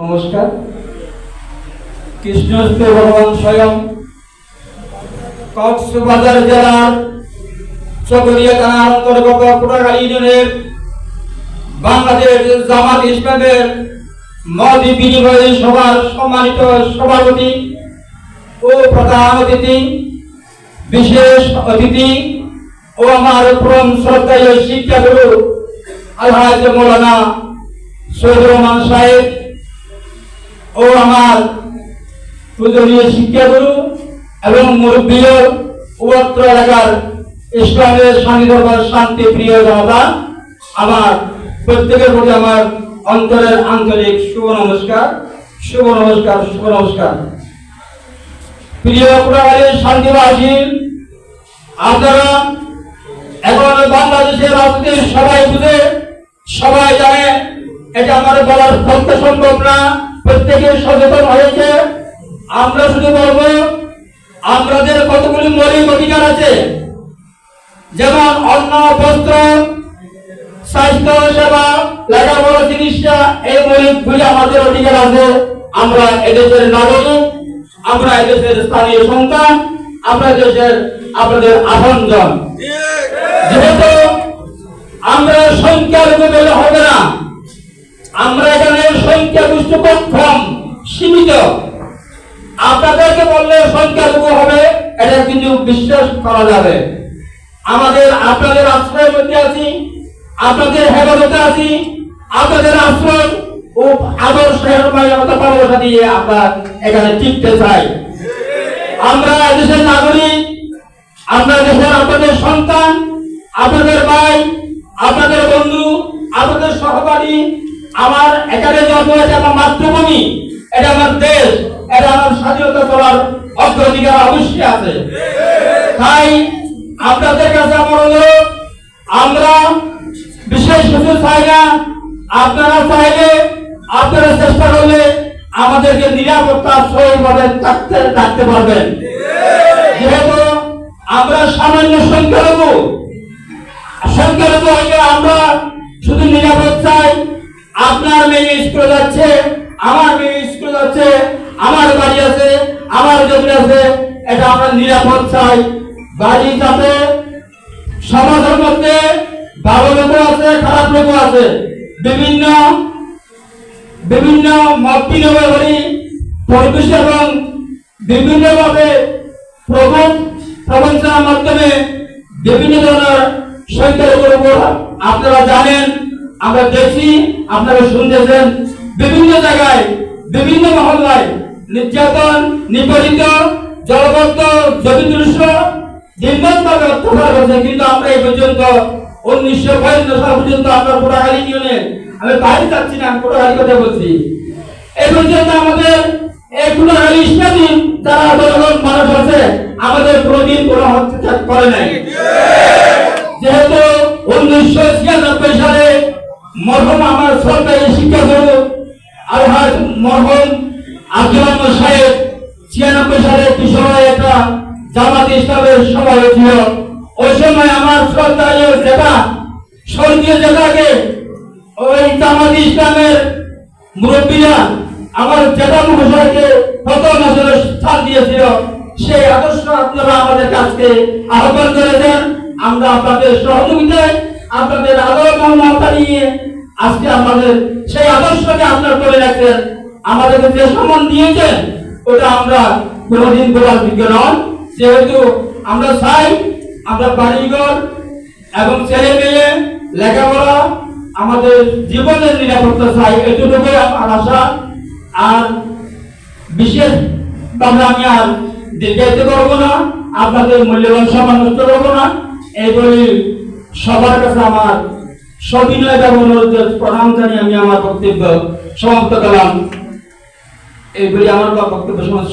নমস্কার। কৃষ্ণস্ত ভগবান স্বয়ং কক্সবাজার জেলার চকরিয়া থানার অন্তর্গত কোটাগাড়ি ইউনিয়নের বাংলাদেশ জামাত ইসলামের মত বিনিময় সভার সম্মানিত সভাপতি ও প্রধান অতিথি, বিশেষ অতিথি ও আমার পরম শ্রদ্ধায় শিক্ষাগুরু আলহাজ মৌলানা সৈয়দ রহমান সাহেব ও আমার পূজনীয় শিক্ষাগুরু এবং মুরব্বীয় উত্তর এলাকার ইসলামের সান্নিধ্য শান্তি প্রিয় জনতা, আমার প্রত্যেকের প্রতি আমার অন্তরের আন্তরিক শুভ নমস্কার শুভ নমস্কার শুভ নমস্কার। প্রিয় শান্তিবাসী, আপনারা এখন বাংলাদেশের রাজনীতি সবাই বুঝে, সবাই জানে, এটা আমার বলার পক্ষে সম্ভব না। প্রত্যেকে সচেতন হয়েছে। আমরা শুধু বলব আমাদের কতগুলি মৌলিক অধিকার আছে? যেমন অন্ন বস্ত্র স্বাস্থ্য সেবা লেখাপড়া চিকিৎসা এই মৌলিকগুলি আমাদের অধিকার আছে। আমরা এদেশের নাগরিক আমরা এদেশের স্থানীয় সন্তান আমরা দেশের আপনাদের আপনজন। যেহেতু আমরা সংখ্যালঘু বলে হবে না আমরা এখানে সংখ্যাগোষ্ঠী খুব কম সীমিত। আপনাদেরকে বললে সংখ্যা সংখ্যালঘু হবে, এটা কিন্তু বিশ্বাস করা যাবে। আমাদের, আপনাদের আশ্রয়ের মধ্যে আছি, আপনাদের হেফাজতে আছি, আপনাদের আশ্রয় ও আদর্শ ভালোবাসা দিয়ে আমরা এখানে টিকতে চাই। আমরা দেশের নাগরিক, আমরা দেশের আপনাদের সন্তান, আপনাদের ভাই, আপনাদের বন্ধু, আপনাদের সহকারী আমার এখানে জন্ম হয়েছে আমার মাতৃভূমি, এটা আমার দেশ, এটা আমার স্বাধীনতা চলার অগ্রাধিকার অবশ্যই আছে। তাই আপনাদের কাছে আমার অনুরোধ, আমরা বিশেষ কিছু চাই না, আপনারা চাইলে, আপনারা চেষ্টা করলে আমাদেরকে নিরাপত্তা সহিভাবে থাকতে থাকতে পারবেন। যেহেতু আমরা সামান্য সংখ্যালঘু সংখ্যালঘু হইলে আমরা আপনার মেয়ে স্কুলে যাচ্ছে, আমার মেয়ে স্কুলে যাচ্ছে, আমার বাড়ি আছে, আমার জমি আছে, এটা আমরা নিরাপদ চাই। বাড়ি যাতে সমাজের মধ্যে ভালো লোকও আছে, খারাপ লোকও আছে। বিভিন্ন বিভিন্ন মত বিনিময় পরিবেশ এবং বিভিন্নভাবে প্রবণ প্রবঞ্চনার মাধ্যমে বিভিন্ন ধরনের সংখ্যালঘুর উপর আপনারা জানেন আমরা দেখছি, আপনারা শুনতেছেন, বিভিন্ন জায়গায়, বিভিন্ন মহল্লায় নির্যাতন, নিপীড়িত জলবদ্ধ জমি দৃশ্য নির্মমভাবে অত্যাচার হচ্ছে। কিন্তু আমরা এই পর্যন্ত উনিশশো পঁয়ত্রিশ সাল পর্যন্ত আমরা পোড়াহালি ইউনিয়নে, আমি বাইরে যাচ্ছি না পোড়াহালি কথা বলছি। এই পর্যন্ত আমাদের এই পোড়াহালি ইসলামী যারা জনগণ মানুষ আছে, আমাদের কোনোদিন কোনো হস্তক্ষেপ করে নাই। মরহুম আমার সরকারি শিক্ষা গুরু আলহাজ মরহুম আব্দুল সাহেব, ছিয়ানব্বই সালে কিশোরে একটা জামাত ইসলামের সভা হয়েছিল। ওই সময় আমার সরকারি জেলা স্বর্গীয় জেলাকে ওই জামাত ইসলামের মুরব্বীরা আমার জেলা মহাশয়কে প্রথম আসলে স্থান দিয়েছিল। সেই আদর্শ আপনারা আমাদের কাছে আহ্বান করেছেন। আমরা আপনাদের সহযোগিতায় আপনাদের মমতা নিয়ে আজকে আমাদের সেই আদর্শকে আপনার করে রাখছেন, আমাদেরকে যে সম্মান দিয়েছেন, ওটা আমরা কোনোদিন বলার যোগ্য নন যেহেতু আমরা চাই, আমরা বাড়িঘর এবং ছেলে মেয়ে, লেখাপড়া, আমাদের জীবনের নিরাপত্তা চাই, এটুকুই আমার আশা। আর বিশেষ ভাবে আমি আর দীর্ঘায়িত করব না, আপনাদের মূল্যবান সময় নষ্ট করব না। এই বলে সবার কাছে আমার সবিনয় আমি আমার বক্তব্য সমাপ্ত করলাম। এই আমার বক্তব্য সবার